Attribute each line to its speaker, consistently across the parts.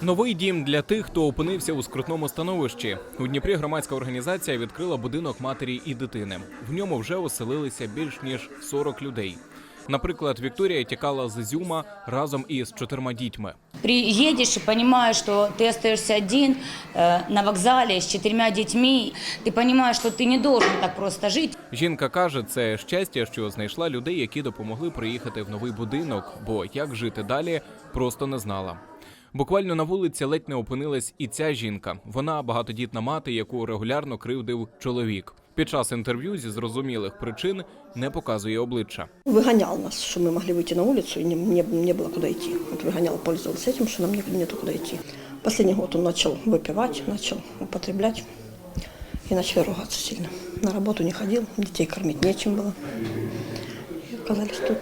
Speaker 1: Новий дім для тих, хто опинився у скрутному становищі. У Дніпрі громадська організація відкрила будинок матері і дитини. В ньому вже оселилися більш ніж 40 людей. Наприклад, Вікторія тікала з Ізюма разом із чотирма дітьми.
Speaker 2: Приедешь и понимаешь, что ты остаешься один э, на вокзале с четырьмя детьми, ты понимаешь, что ты не должен так просто жить.
Speaker 1: Жінка каже, це щастя, що знайшла людей, які допомогли приїхати в новий будинок, бо як жити далі, просто не знала. Буквально на вулиці ледь не опинилась і ця жінка. Вона багатодітна мати, яку регулярно кривдив чоловік. Під час інтерв'ю зі зрозумілих причин не показує обличчя.
Speaker 3: Выгонял нас, что мы могли выйти на улицу, и не, не, не было куда идти. Вот выгонял, пользовался этим, что нам не, нету куда идти. Последний год он начал выпивать, начал употреблять и начал ругаться сильно. На работу не ходил, детей кормить нечем было. И оказались тут.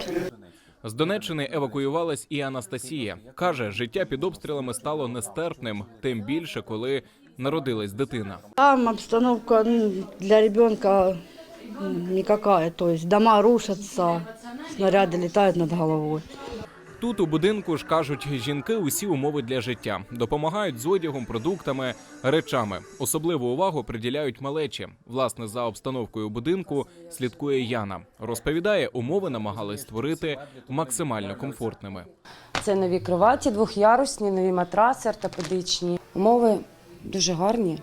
Speaker 1: З Донеччини евакуювалась і Анастасія. каже, життя під обстрілами стало нестерпним, тим більше, коли народилась дитина.
Speaker 4: Там обстановка ну, для дитина никакая, то есть дома рушатся, снаряды летают над головой.
Speaker 1: Тут у будинку ж кажуть жінки усі умови для життя, допомагають з одягом, продуктами, речами. Особливу увагу приділяють малечі. Власне, за обстановкою будинку слідкує Яна. Розповідає, умови намагались створити максимально комфортними.
Speaker 5: Це нові кроваті, двохярусні, нові матраси ортопедичні. Умови дуже гарні.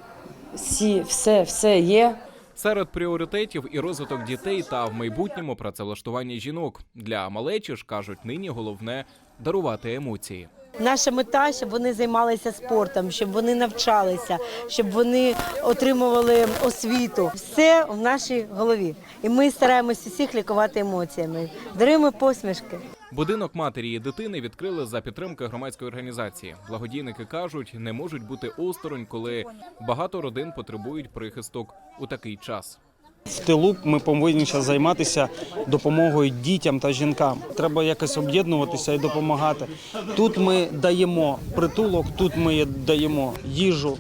Speaker 5: Всі, все, все є.
Speaker 1: Серед пріоритетів і розвиток дітей та в майбутньому працевлаштування жінок для малечі ж кажуть, нині головне дарувати емоції.
Speaker 6: Наша мета, щоб вони займалися спортом, щоб вони навчалися, щоб вони отримували освіту. Все в нашій голові. І ми стараємося всіх лікувати емоціями. Даруємо посмішки.
Speaker 1: Будинок матері і дитини відкрили за підтримки громадської організації. Благодійники кажуть, не можуть бути осторонь, коли багато родин потребують прихисток у такий час.
Speaker 7: В тилу ми повинні зараз займатися допомогою дітям та жінкам. Треба якось об'єднуватися і допомагати. Тут ми даємо притулок, тут ми даємо їжу,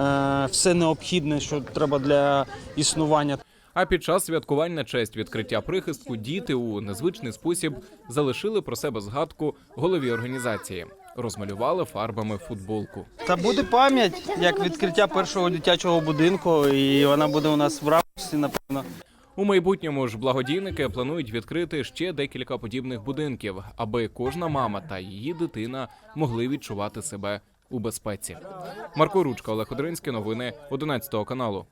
Speaker 7: е, все необхідне, що треба для існування.
Speaker 1: А під час святкувань на честь відкриття прихистку діти у незвичний спосіб залишили про себе згадку голові організації, розмалювали фарбами футболку.
Speaker 7: Та буде пам'ять як відкриття першого дитячого будинку, і вона буде у нас в рамці, напевно.
Speaker 1: У майбутньому ж благодійники планують відкрити ще декілька подібних будинків, аби кожна мама та її дитина могли відчувати себе у безпеці. Марко Ручка, Олег Одринський, новини 11 каналу.